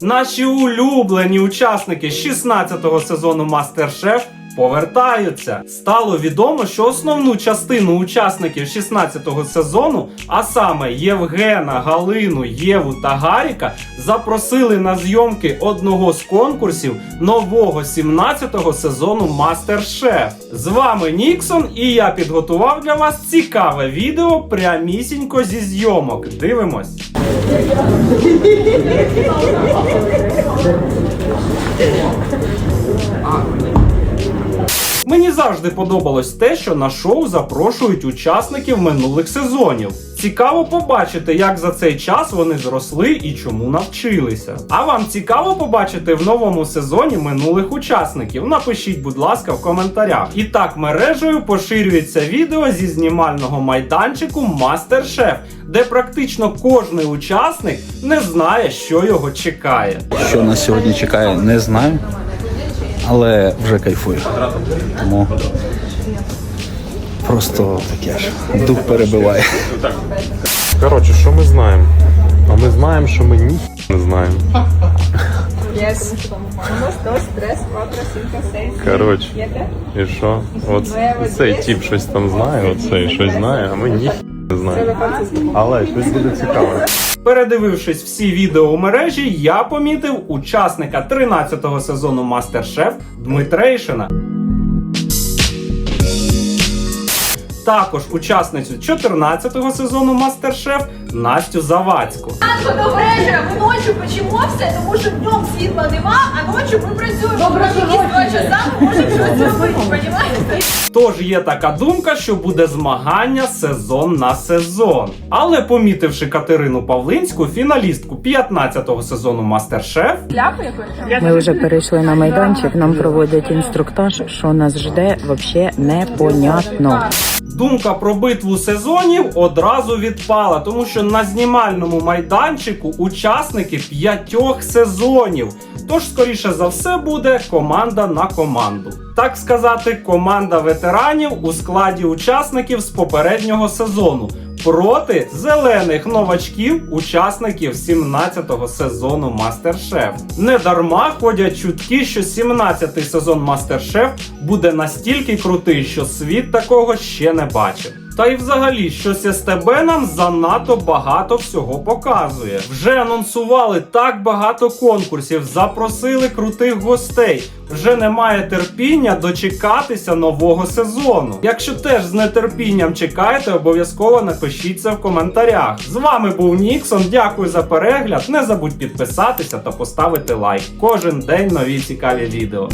Наші улюблені учасники 16-го сезону Мастер-Шеф повертаються. Стало відомо, що основну частину учасників 16-го сезону, а саме Євгена, Галину, Єву та Гаріка, запросили на зйомки одного з конкурсів нового 17-го сезону Мастер-Шеф. З вами Ніксон, і я підготував для вас цікаве відео прямісінько зі зйомок. Дивимось. Мені завжди подобалось те, що на шоу запрошують учасників минулих сезонів. Цікаво побачити, як за цей час вони зросли і чому навчилися. А вам цікаво побачити в новому сезоні минулих учасників? Напишіть, будь ласка, в коментарях. І так мережею поширюється відео зі знімального майданчику Мастер-Шеф, де практично кожний учасник не знає, що його чекає. Що нас сьогодні чекає, не знаю. Але вже кайфую. Тому просто таке ж. Дух перебиває. Коротше, що ми знаємо? А ми знаємо, що ми ні не знаємо. Yes. Коротше, і що? От цей тип щось там знає, оцей щось знає, а ми ні не знаємо. Але щось буде цікаве. Передивившись всі відео у мережі, я помітив учасника 13-го сезону Мастер-Шеф Дмитрейшина. Також учасницю 14-го сезону Мастер-Шеф Настю Завадську. Добре, ми ночі почимося, тому що днем світла нема, а ночі ми працюємо. Добре, що два ми можемо щось зробити? Тож є така думка, що буде змагання сезон на сезон. Але помітивши Катерину Павлинську, фіналістку 15-го сезону Мастер-Шеф, Ми вже перейшли на майданчик, нам проводять інструктаж, що нас жде, взагалі непонятно. Думка про битву сезонів одразу відпала, тому що на знімальному майданчику учасники п'ятьох сезонів. Тож, скоріше за все, буде команда на команду. Так сказати, команда ветеранів у складі учасників з попереднього сезону проти зелених новачків, учасників 17-го сезону Мастер-Шеф. Недарма ходять чутки, що 17-й сезон Мастер-Шеф буде настільки крутий, що світ такого ще не бачив. Та й взагалі, щось СТБ нам занадто багато всього показує. Вже анонсували так багато конкурсів, запросили крутих гостей. Вже немає терпіння дочекатися нового сезону. Якщо теж з нетерпінням чекаєте, обов'язково напишіть це в коментарях. З вами був Ніксон. Дякую за перегляд. Не забудь підписатися та поставити лайк. Кожен день нові цікаві відео.